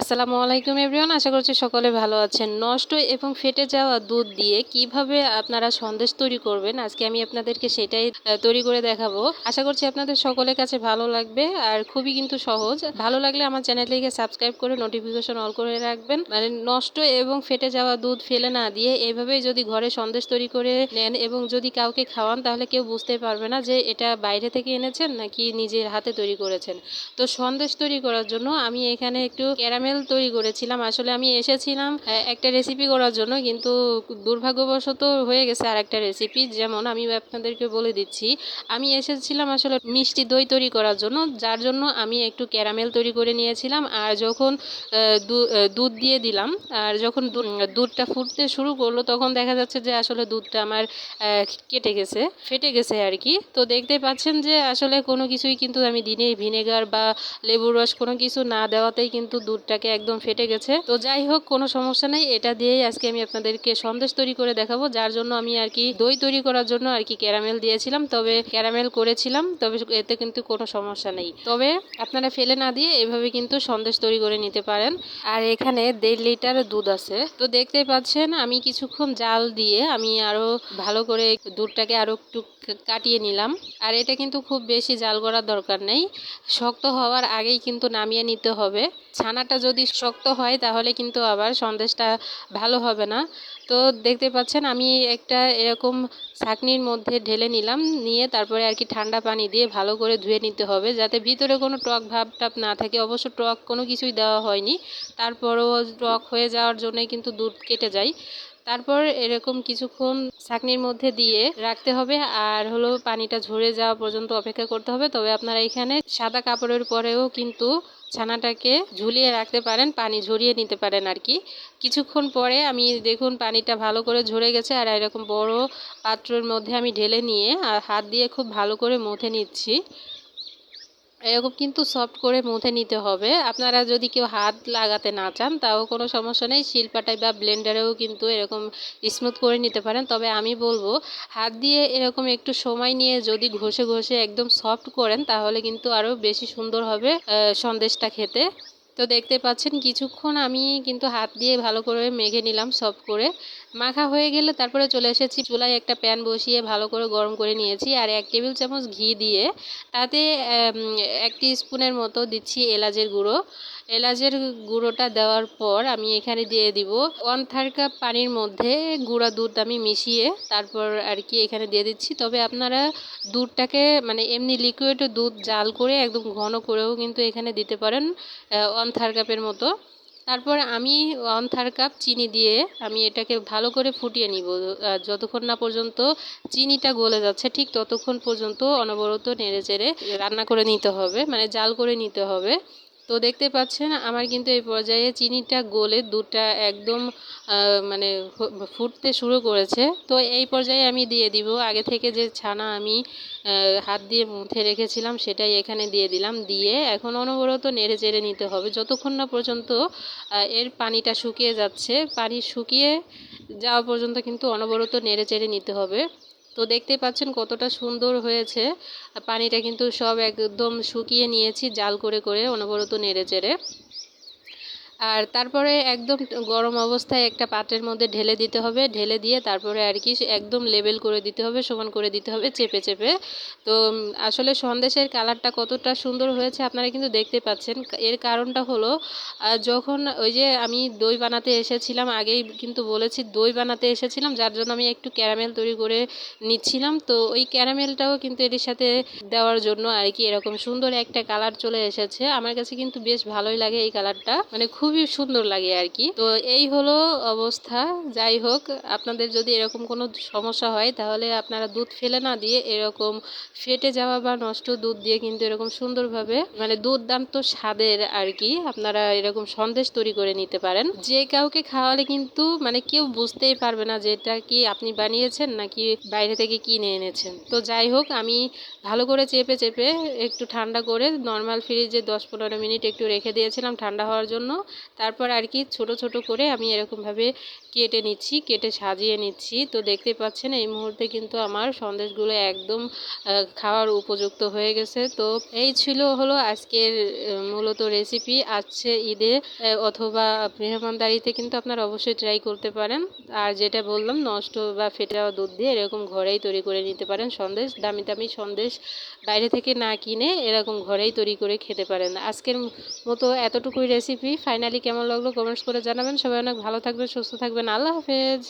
আসসালামু আলাইকুম এভরিওয়ান, আশা করছি সকলে ভালো আছেন। নষ্ট এবং ফেটে যাওয়া দুধ দিয়ে কীভাবে আপনারা সন্দেশ তৈরি করবেন, আজকে আমি আপনাদেরকে সেটাই তৈরি করে দেখাবো। আশা করছি আপনাদের সকলের কাছে ভালো লাগবে আর খুবই কিন্তু সহজ। ভালো লাগলে আমার চ্যানেলটিকে সাবস্ক্রাইব করে নোটিফিকেশন অল করে রাখবেন। মানে নষ্ট এবং ফেটে যাওয়া দুধ ফেলে না দিয়ে এভাবেই যদি ঘরে সন্দেশ তৈরি করে নেন এবং যদি কাউকে খাওয়ান, তাহলে কেউ বুঝতে পারবে না যে এটা বাইরে থেকে এনেছেন নাকি নিজের হাতে তৈরি করেছেন। তো সন্দেশ তৈরি করার জন্য আমি এখানে একটু ক্যারামেল তৈরি করেছিলাম। আসলে আমি এসেছিলাম একটা রেসিপি করার জন্য, কিন্তু দুর্ভাগ্যবশত হয়ে গেছে আর একটা রেসিপি যেমন আমি আপনাদেরকে বলে দিচ্ছি, আমি এসেছিলাম আসলে মিষ্টি দই তৈরি করার জন্য, যার জন্য আমি একটু ক্যারামেল তৈরি করে নিয়েছিলাম। আর যখন দুধ দিয়ে দিলাম, আর যখন দুধটা ফুটতে শুরু করল, তখন দেখা যাচ্ছে যে আসলে দুধটা আমার কেটে গেছে, ফেটে গেছে আর কি। তো দেখতে পাচ্ছেন যে আসলে কোনো কিছুই কিন্তু আমি দিনে ভিনেগার বা লেবুর রস কোনো কিছু না দেওয়াতেই কিন্তু দুধটাকে একদম ফেটে গেছে। তো যাই হোক, কোনো সমস্যা নেই। এটা দিয়েই আজকে আমি আপনাদেরকে সন্দেশ তৈরি করে দেখাবো। যার জন্য আমি আর কি দই তৈরি করার জন্য আর কি ক্যারামেল দিয়েছিলাম। তবে ক্যারামেল করেছিলাম, তবে এতে কিন্তু কোনো সমস্যা নেই। তবে আপনারা ফেলে না দিয়ে এভাবে কিন্তু সন্দেশ তৈরি করে নিতে পারেন। আর এখানে দেড় লিটার দুধ আছে। তো দেখতে পাচ্ছেন, আমি কিছুক্ষণ জাল দিয়ে আমি আরও ভালো করে দুধটাকে আরও একটু কাটিয়ে নিলাম। আর এটা কিন্তু খুব বেশি জাল করার দরকার নেই। শক্ত হওয়ার আগেই কিন্তু নামিয়ে নিতে হবে। ছানাটা যদি শক্ত হয়, তাহলে কিন্তু আবার সন্দেশটা ভালো হবে না। তো দেখতে পাচ্ছেন, আমি একটা এরকম ছাকনির মধ্যে ঢেলে নিলাম, নিয়ে তারপরে আর কি ঠান্ডা পানি দিয়ে ভালো করে ধুয়ে নিতে হবে, যাতে ভিতরে কোনো টক ভাব টাব না থাকে। অবশ্য টক কোনো কিছুই দেওয়া হয়নি। তারপরও টক হয়ে যাওয়ার জন্যই কিন্তু দুধ কেটে যায়। তারপর এরকম কিছুক্ষণ ছাকনির মধ্যে দিয়ে রাখতে হবে, আর হলো পানিটা ঝরে যাওয়া পর্যন্ত অপেক্ষা করতে হবে। তবে আপনারা এখানে সাদা কাপড়ের পরেও কিন্তু ছানাটাকে ঝুলিয়ে রাখতে পারেন, পানি ঝরিয়ে নিতে পারেন আর কি। কিছুক্ষণ পরে আমি দেখুন পানিটা ভালো করে ঝরে গেছে আর এরকম বড় পাত্রের মধ্যে আমি ঢেলে নিয়ে, আর হাত দিয়ে খুব ভালো করে মুথে নিচ্ছি। এরকম কিন্তু সফট করে মুথে নিতে হবে। আপনারা যদি কেউ হাত লাগাতে না চান, তাও কোনো সমস্যা নেই। শিল্পাটায় বা ব্লেন্ডারেও কিন্তু এরকম স্মুথ করে নিতে পারেন। তবে আমি বলব, হাত দিয়ে এরকম একটু সময় নিয়ে যদি ঘষে ঘষে একদম সফট করেন, তাহলে কিন্তু আরও বেশি সুন্দর হবে সন্দেশটা খেতে। তো দেখতে পাচ্ছেন কিছুক্ষণ আমি কিন্তু হাত দিয়ে ভালো করে মেখে নিলাম সব করে। মাখা হয়ে গেলে তারপরে চলে এসেছি চুলায় একটা প্যান বসিয়ে ভালো করে গরম করে নিয়েছি আর এক টেবিল চামচ ঘি দিয়ে তাতে আম, এক স্পুনের মতো দিচ্ছি এলাচের গুঁড়ো। এলাচের গুঁড়োটা দেওয়ার পর আমি এখানে দিয়ে দিব ওয়ান থার্ড কাপ পানির মধ্যে গুঁড়া দুধ আমি মিশিয়ে তারপর আর কি এখানে দিয়ে দিচ্ছি। তবে আপনারা দুধটাকে মানে এমনি লিকুইড দুধ জাল করে একদম ঘন করেও কিন্তু এখানে দিতে পারেন। ওয়ান থার্ড কাপের মতো। তারপর আমি ওয়ান থার্ড কাপ চিনি দিয়ে আমি এটাকে ভালো করে ফুটিয়ে নিব। যতক্ষণ না পর্যন্ত চিনিটা গলে যাচ্ছে, ঠিক ততক্ষণ পর্যন্ত অনবরত নেড়ে চেড়ে রান্না করে নিতে হবে মানে জাল করে নিতে হবে। তো দেখতে পাচ্ছেন, আমার কিন্তু এই পর্যায়ে চিনিটা গলে দুধটা একদম মানে ফুটতে শুরু করেছে। তো এই পর্যায়ে আমি দিয়ে দিব। আগে থেকে যে ছানা আমি হাত দিয়ে মুথে রেখেছিলাম, সেটাই এখানে দিয়ে দিলাম। দিয়ে এখন অনবরত নেড়ে চেড়ে নিতে হবে। যতক্ষণ না পর্যন্ত এর পানিটা শুকিয়ে যাচ্ছে, পানি শুকিয়ে যাওয়া পর্যন্ত কিন্তু অনবরত নেড়ে চেড়ে নিতে হবে। তো দেখতে পাচ্ছেন কতটা সুন্দর হয়েছে। পানিটা কিন্তু সব একদম শুকিয়ে নিয়েছি, জাল করে করে অনবরত নেড়ে চেড়ে। আর তারপরে একদম গরম অবস্থায় একটা পাত্রের মধ্যে ঢেলে দিতে হবে, ঢেলে দিয়ে তারপরে আর কি একদম লেবেল করে দিতে হবে, সমান করে দিতে হবে চেপে চেপে। তো আসলে সন্দেশের কালারটা কতটা সুন্দর হয়েছে আপনারা কিন্তু দেখতে পাচ্ছেন। এর কারণটা হলো যখন ওই যে আমি দই বানাতে এসেছিলাম, আগেই কিন্তু বলেছি দই বানাতে এসেছিলাম, যার জন্য আমি একটু ক্যারামেল তৈরি করে নিচ্ছিলাম। তো ওই ক্যারামেলটাও কিন্তু এর সাথে দেওয়ার জন্য আর কি এরকম সুন্দর একটা কালার চলে এসেছে। আমার কাছে কিন্তু বেশ ভালোই লাগে এই কালারটা। মানে খুবই সুন্দর লাগে আর কি তো এই হলো অবস্থা। যাই হোক, আপনাদের যদি এরকম কোনো সমস্যা হয়, তাহলে আপনারা দুধ ফেলে না দিয়ে এরকম ফেটে যাওয়া বা নষ্ট দুধ দিয়ে কিন্তু এরকম সুন্দরভাবে মানে দুর্দান্ত স্বাদের আর কি আপনারা এরকম সন্দেশ তৈরি করে নিতে পারেন। যে কাউকে খাওয়ালে কিন্তু মানে কেউ বুঝতেই পারবে না যে এটা কি আপনি বানিয়েছেন নাকি বাইরে থেকে কিনে এনেছেন। তো যাই হোক, আমি ভালো করে চেপে চেপে একটু ঠান্ডা করে নর্মাল ফ্রিজে দশ পনেরো মিনিট একটু রেখে দিয়েছিলাম ঠান্ডা হওয়ার জন্য। তারপর আর কি ছোট ছোট করে আমি এরকমভাবে কেটে নিচ্ছি, কেটে সাজিয়ে নিচ্ছি। তো দেখতে পাচ্ছেন এই মুহূর্তে কিন্তু আমার সন্দেশগুলো একদম খাওয়ার উপযুক্ত হয়ে গেছে। তো এই ছিল হলো আজকের মূলত রেসিপি আসছে ঈদে অথবা মেহমানদারিতে কিন্তু আপনারা অবশ্যই ট্রাই করতে পারেন। আর যেটা বললাম, নষ্ট বা ফেটে যাওয়া দুধ দিয়ে এরকম ঘরেই তৈরি করে নিতে পারেন। সন্দেশ, দামি দামি সন্দেশ বাইরে থেকে না কিনে এরকম ঘরেই তৈরি করে খেতে পারেন। আজকের মতো এতটুকুই রেসিপি ফাইনালি কেমন লাগল কমেন্টস করে জানাবেন। সবাই অনেক ভালো থাকবেন সুস্থ থাকবেন। আল্লাহ হাফেজ।